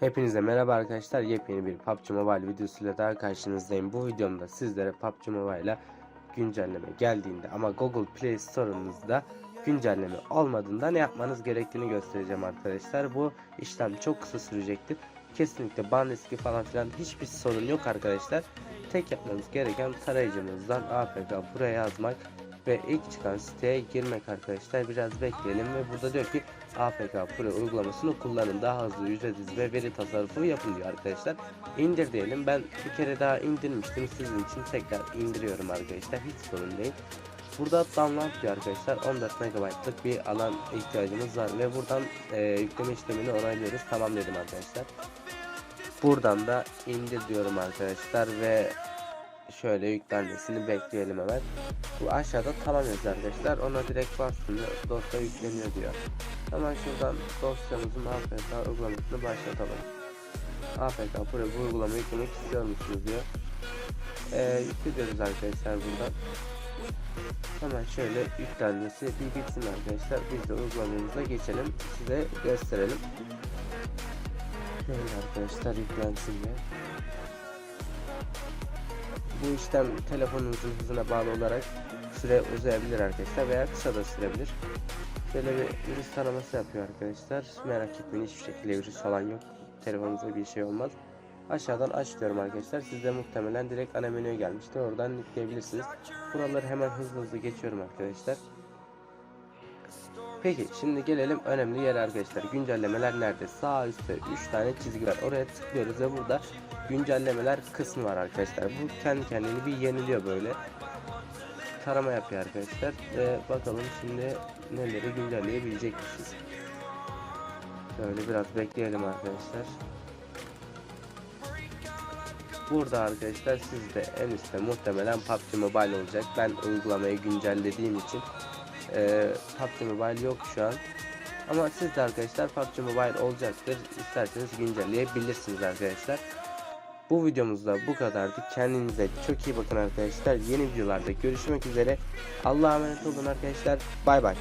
Hepinize merhaba arkadaşlar. Yepyeni bir PUBG Mobile videosuyla daha karşınızdayım. Bu videomda sizlere PUBG Mobile'a güncelleme geldiğinde ama Google Play Store'unuzda güncelleme olmadığında ne yapmanız gerektiğini göstereceğim arkadaşlar. Bu işlem çok kısa sürecektir. Kesinlikle ban riski falan filan hiçbir sorun yok arkadaşlar. Tek yapmanız gereken tarayıcınızdan APK buraya yazmak ve ilk çıkan siteye girmek arkadaşlar. Biraz bekleyelim ve burada diyor ki APK Pro uygulamasını kullanın. Daha hızlı, ücretsiz ve veri tasarrufu yapın diyor arkadaşlar. İndir diyelim. Ben bir kere daha indirmiştim. Sizin için tekrar indiriyorum arkadaşlar. Hiç sorun değil. Burada download diyor arkadaşlar. 14 MB'lık bir alan ihtiyacımız var ve buradan e, yükleme işlemini onaylıyoruz. Tamam dedim arkadaşlar. Buradan da indir diyorum arkadaşlar ve şöyle yüklenmesini bekleyelim hemen. Bu aşağıda tamam yazıyor arkadaşlar. Ona direkt bastığında dosya yükleniyor diyor. Hemen şuradan dosyamızın APK uygulamasını başlatalım. APK Pro bu uygulamayı yüklemek istiyor musunuz diyor. Ee, yüklüyoruz arkadaşlar buradan. Hemen şöyle yüklenmesi bir bitsin arkadaşlar. Biz de uygulamamıza geçelim. Size gösterelim. Şöyle arkadaşlar yüklensin diye. Bu işlem telefonunuzun hızına bağlı olarak süre uzayabilir arkadaşlar veya kısa da sürebilir. Şöyle bir virüs taraması yapıyor arkadaşlar. Merak etmeyin hiçbir şekilde virüs falan yok. Telefonunuza bir şey olmaz. Aşağıdan aç diyorum arkadaşlar. Sizde muhtemelen direkt ana menüye gelmiştir. Oradan yükleyebilirsiniz. Buraları hemen hızlı hızlı geçiyorum arkadaşlar. Peki şimdi gelelim önemli yere arkadaşlar. Güncellemeler nerede? Sağ üstte 3 tane çizgi var. Oraya tıklıyoruz ve burada güncellemeler kısmı var arkadaşlar. Bu kendi kendini bir yeniliyor böyle. Tarama yapıyor arkadaşlar. Ve bakalım şimdi neleri güncelleyebilecekmişiz. Şöyle biraz bekleyelim arkadaşlar. Burada arkadaşlar sizde en üstte muhtemelen PUBG Mobile olacak. Ben uygulamayı güncellediğim için ee, e, PUBG Mobile yok şu an. Ama siz de arkadaşlar PUBG Mobile olacaktır. İsterseniz güncelleyebilirsiniz arkadaşlar. Bu videomuzda bu kadardı. Kendinize çok iyi bakın arkadaşlar. Yeni videolarda görüşmek üzere. Allah'a emanet olun arkadaşlar. Bay bay.